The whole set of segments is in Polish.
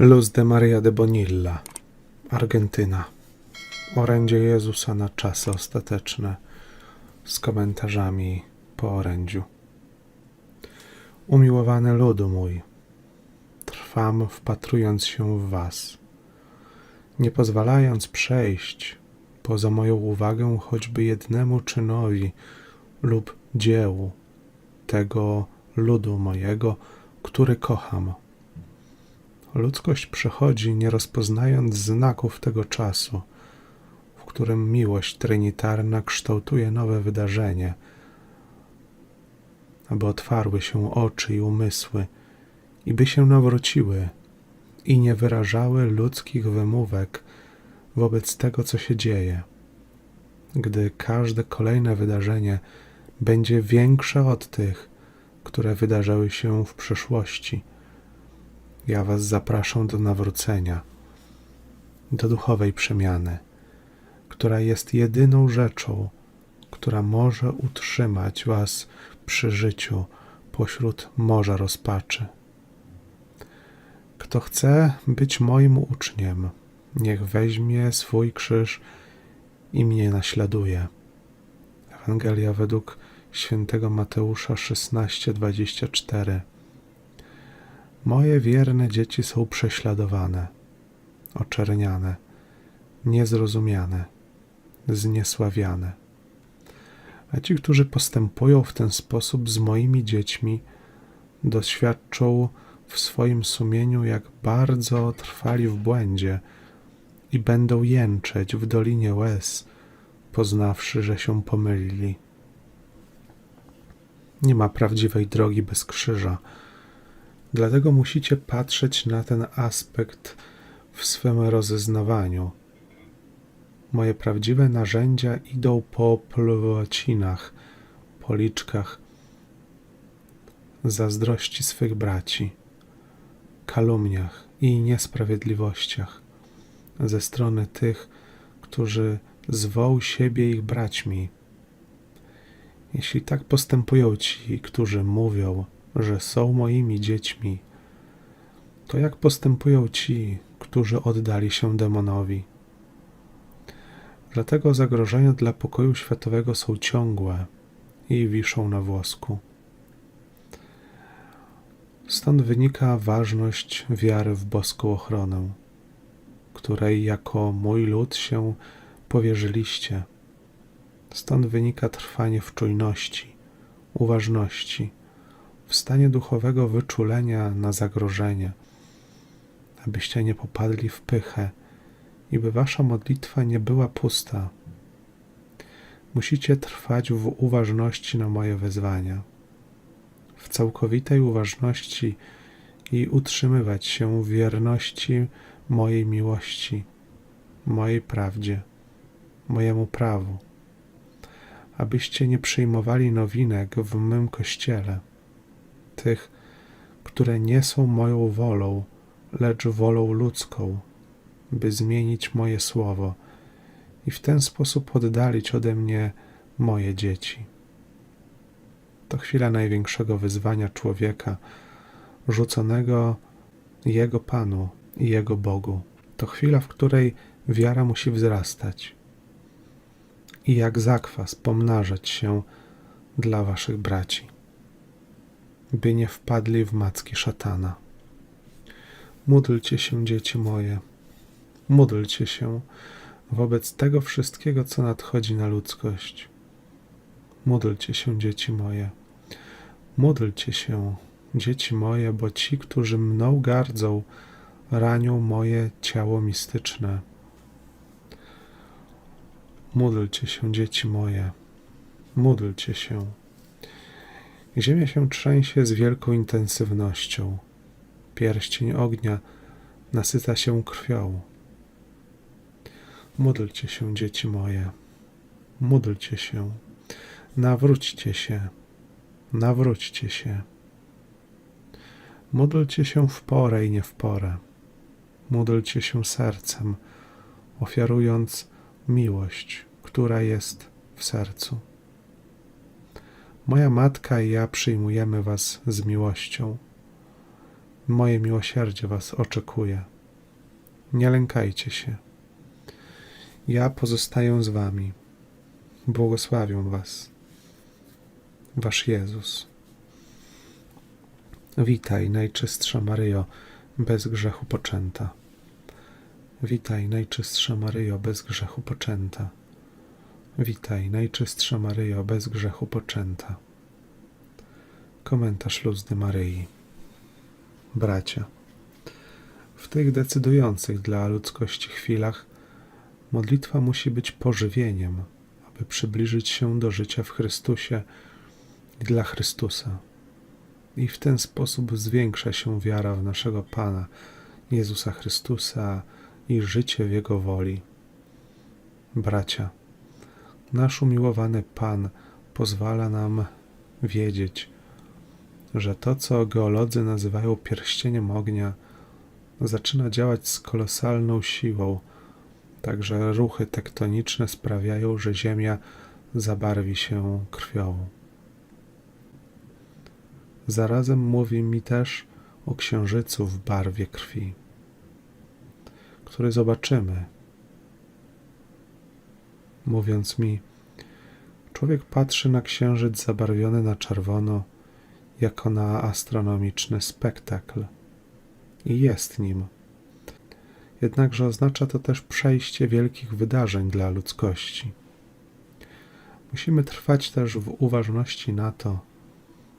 Luz de Maria de Bonilla, Argentyna. Orędzie Jezusa na czasy ostateczne z komentarzami po orędziu. Umiłowany ludu mój, trwam wpatrując się w Was, nie pozwalając przejść poza moją uwagę choćby jednemu czynowi lub dziełu tego ludu mojego, który kocham. Ludzkość przechodzi, nie rozpoznając znaków tego czasu, w którym miłość trinitarna kształtuje nowe wydarzenie, aby otwarły się oczy i umysły, i by się nawróciły i nie wyrażały ludzkich wymówek wobec tego, co się dzieje, gdy każde kolejne wydarzenie będzie większe od tych, które wydarzały się w przeszłości. Ja Was zapraszam do nawrócenia, do duchowej przemiany, która jest jedyną rzeczą, która może utrzymać Was przy życiu pośród morza rozpaczy. Kto chce być moim uczniem, niech weźmie swój krzyż i mnie naśladuje. Ewangelia według świętego Mateusza 16:24. Moje wierne dzieci są prześladowane, oczerniane, niezrozumiane, zniesławiane. A ci, którzy postępują w ten sposób z moimi dziećmi, doświadczą w swoim sumieniu, jak bardzo trwali w błędzie i będą jęczeć w dolinie łez, poznawszy, że się pomylili. Nie ma prawdziwej drogi bez krzyża. Dlatego musicie patrzeć na ten aspekt w swym rozeznawaniu. Moje prawdziwe narzędzia idą po plwocinach, policzkach, zazdrości swych braci, kalumniach i niesprawiedliwościach ze strony tych, którzy zwoł siebie ich braćmi. Jeśli tak postępują ci, którzy mówią, że są moimi dziećmi, to jak postępują ci, którzy oddali się demonowi? Dlatego zagrożenia dla pokoju światowego są ciągłe i wiszą na włosku. Stąd wynika ważność wiary w boską ochronę, której jako mój lud się powierzyliście. Stąd wynika trwanie w czujności, uważności, w stanie duchowego wyczulenia na zagrożenie, abyście nie popadli w pychę i by wasza modlitwa nie była pusta. Musicie trwać w uważności na moje wezwania, w całkowitej uważności i utrzymywać się wierności mojej miłości, mojej prawdzie, mojemu prawu, abyście nie przyjmowali nowinek w mym kościele tych, które nie są moją wolą, lecz wolą ludzką, by zmienić moje słowo i w ten sposób oddalić ode mnie moje dzieci. To chwila największego wyzwania człowieka, rzuconego Jego Panu i Jego Bogu. To chwila, w której wiara musi wzrastać i jak zakwas pomnażać się dla Waszych braci by nie wpadli w macki szatana. Módlcie się, dzieci moje, módlcie się wobec tego wszystkiego, co nadchodzi na ludzkość. Módlcie się, dzieci moje, módlcie się, dzieci moje, bo ci, którzy mną gardzą, ranią moje ciało mistyczne. Módlcie się, dzieci moje, módlcie się. Ziemia się trzęsie z wielką intensywnością. Pierścień ognia nasyca się krwią. Módlcie się, dzieci moje, módlcie się, nawróćcie się, nawróćcie się. Módlcie się w porę i nie w porę. Módlcie się sercem, ofiarując miłość, która jest w sercu. Moja matka i ja przyjmujemy Was z miłością. Moje miłosierdzie Was oczekuje. Nie lękajcie się. Ja pozostaję z Wami. Błogosławię Was. Wasz Jezus. Witaj, Najczystsza Maryjo, bez grzechu poczęta. Witaj, Najczystsza Maryjo, bez grzechu poczęta. Witaj, Najczystsza Maryjo, bez grzechu poczęta. Komentarz Luzdy Maryi. Bracia, w tych decydujących dla ludzkości chwilach modlitwa musi być pożywieniem, aby przybliżyć się do życia w Chrystusie i dla Chrystusa. I w ten sposób zwiększa się wiara w naszego Pana, Jezusa Chrystusa i życie w Jego woli. Bracia, nasz umiłowany Pan pozwala nam wiedzieć, że to, co geolodzy nazywają pierścieniem ognia, zaczyna działać z kolosalną siłą, także ruchy tektoniczne sprawiają, że Ziemia zabarwi się krwią. Zarazem mówi mi też o księżycu w barwie krwi, który zobaczymy. Mówiąc mi, człowiek patrzy na księżyc zabarwiony na czerwono, jako na astronomiczny spektakl i jest nim. Jednakże oznacza to też przejście wielkich wydarzeń dla ludzkości. Musimy trwać też w uważności na to,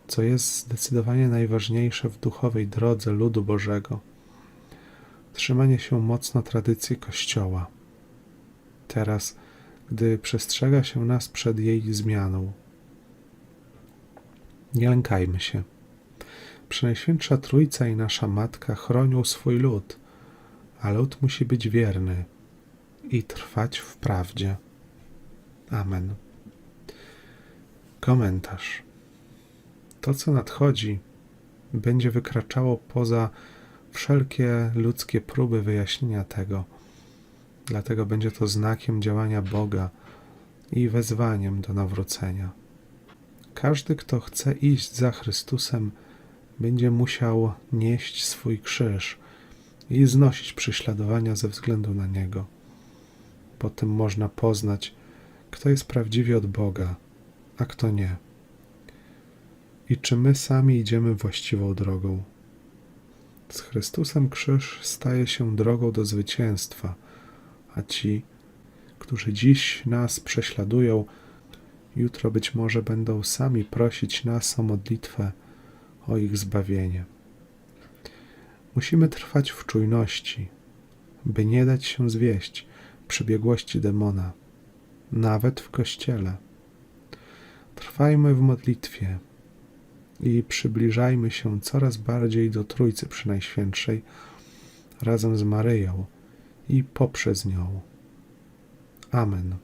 co jest zdecydowanie najważniejsze w duchowej drodze ludu Bożego trzymanie się mocno tradycji Kościoła. Teraz, gdy przestrzega się nas przed jej zmianą, nie lękajmy się. Przenajświętsza Trójca i nasza Matka chronią swój lud, a lud musi być wierny i trwać w prawdzie. Amen. Komentarz. To, co nadchodzi, będzie wykraczało poza wszelkie ludzkie próby wyjaśnienia tego. Dlatego będzie to znakiem działania Boga i wezwaniem do nawrócenia. Każdy, kto chce iść za Chrystusem, będzie musiał nieść swój krzyż i znosić prześladowania ze względu na niego. Po tym można poznać, kto jest prawdziwie od Boga, a kto nie. I czy my sami idziemy właściwą drogą. Z Chrystusem krzyż staje się drogą do zwycięstwa, a ci, którzy dziś nas prześladują, jutro być może będą sami prosić nas o modlitwę, o ich zbawienie. Musimy trwać w czujności, by nie dać się zwieść przybiegłości demona, nawet w kościele. Trwajmy w modlitwie i przybliżajmy się coraz bardziej do Trójcy Przynajświętszej razem z Maryją i poprzez nią. Amen.